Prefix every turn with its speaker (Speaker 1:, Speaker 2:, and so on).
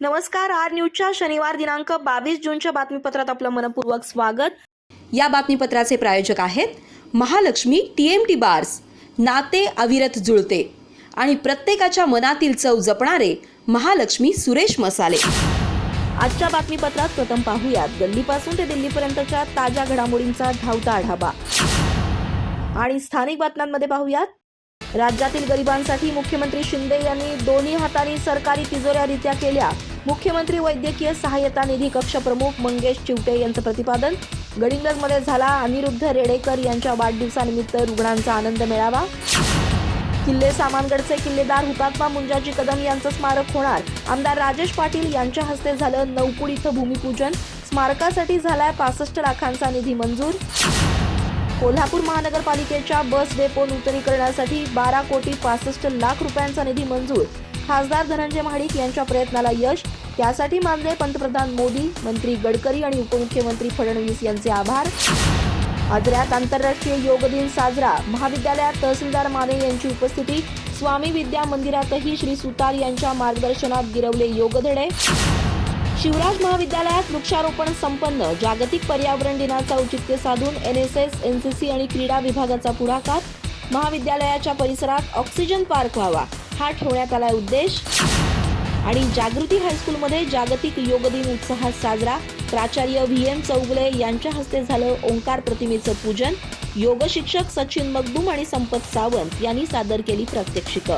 Speaker 1: नमस्कार आर न्यूजच्या शनिवार दिनांक बावीस जूनच्या बातमीपत्रात आपलं मनपूर्वक स्वागत.
Speaker 2: या बातमीपत्राचे प्रायोजक आहेत Mahalakshmi T M T bars नाते अविरत जुळते आणि प्रत्येकाच्या मनातील चव जपणारे महालक्ष्मी सुरेश मसाले.
Speaker 1: आजच्या बातमीपत्रात प्रथम पाहूयात. गल्लीपासून ते दिल्लीपर्यंतच्या ताज्या घडामोडींचा धावता आढावा. आणि स्थानिक बातम्यांमध्ये पाहूयात. राज्यातील गरिबांसाठी मुख्यमंत्री शिंदे यांनी दोन्ही हातांनी सरकारी तिजोऱ्या रित्या केल्या. मुख्यमंत्री वैद्यकीय सहाय्यता निधी कक्षप्रमुख मंगेश चिवटे यांचं प्रतिपादन. गडिंगजमध्ये झाला अनिरुद्ध रेडेकर यांच्या वाढदिवसानिमित्त रुग्णांचा आनंद मिळावा. किल्ले सामानगडचे किल्लेदार हुतात्मा मुंजाजी कदम यांचं स्मारक होणार. आमदार राजेश पाटील यांच्या हस्ते झालं नवपूड इथं भूमिपूजन. स्मारकासाठी झालाय पासष्ट लाखांचा निधी मंजूर. कोल्हापूर महानगरपालिकेच्या बस डेपो नूतनीकरणासाठी बारा कोटी पासष्ट लाख रुपयांचा निधी मंजूर. खासदार धनंजय महाडिक यांच्या प्रयत्नाला यश. त्यासाठी मानले पंतप्रधान मोदी मंत्री गडकरी आणि उपमुख्यमंत्री फडणवीस यांचे आभार. आजऱ्यात आंतरराष्ट्रीय योग दिन साजरा. महाविद्यालयात तहसीलदार माने यांची उपस्थिती. स्वामी विद्या मंदिरातही श्री सुतार यांच्या मार्गदर्शनात गिरवले योगधडे शिवराज महाविद्यालयात वृक्षारोपण संपन्न. जागतिक पर्यावरण दिनाचं औचित्य साधून N S S N C C आणि क्रीडा विभागाचा पुढाकार. महाविद्यालयाच्या परिसरात ऑक्सिजन पार्क व्हावा. हा ठेवण्यात आलाय उद्देश. आणि जागृती हायस्कूलमध्ये जागतिक योग दिन उत्साहात साजरा. प्राचार्य व्ही एम चौगुले यांच्या हस्ते झालं ओंकार प्रतिमेचं पूजन. योग शिक्षक सचिन मगदूम आणि संपत सावंत यांनी सादर केली प्रात्यक्षिकं.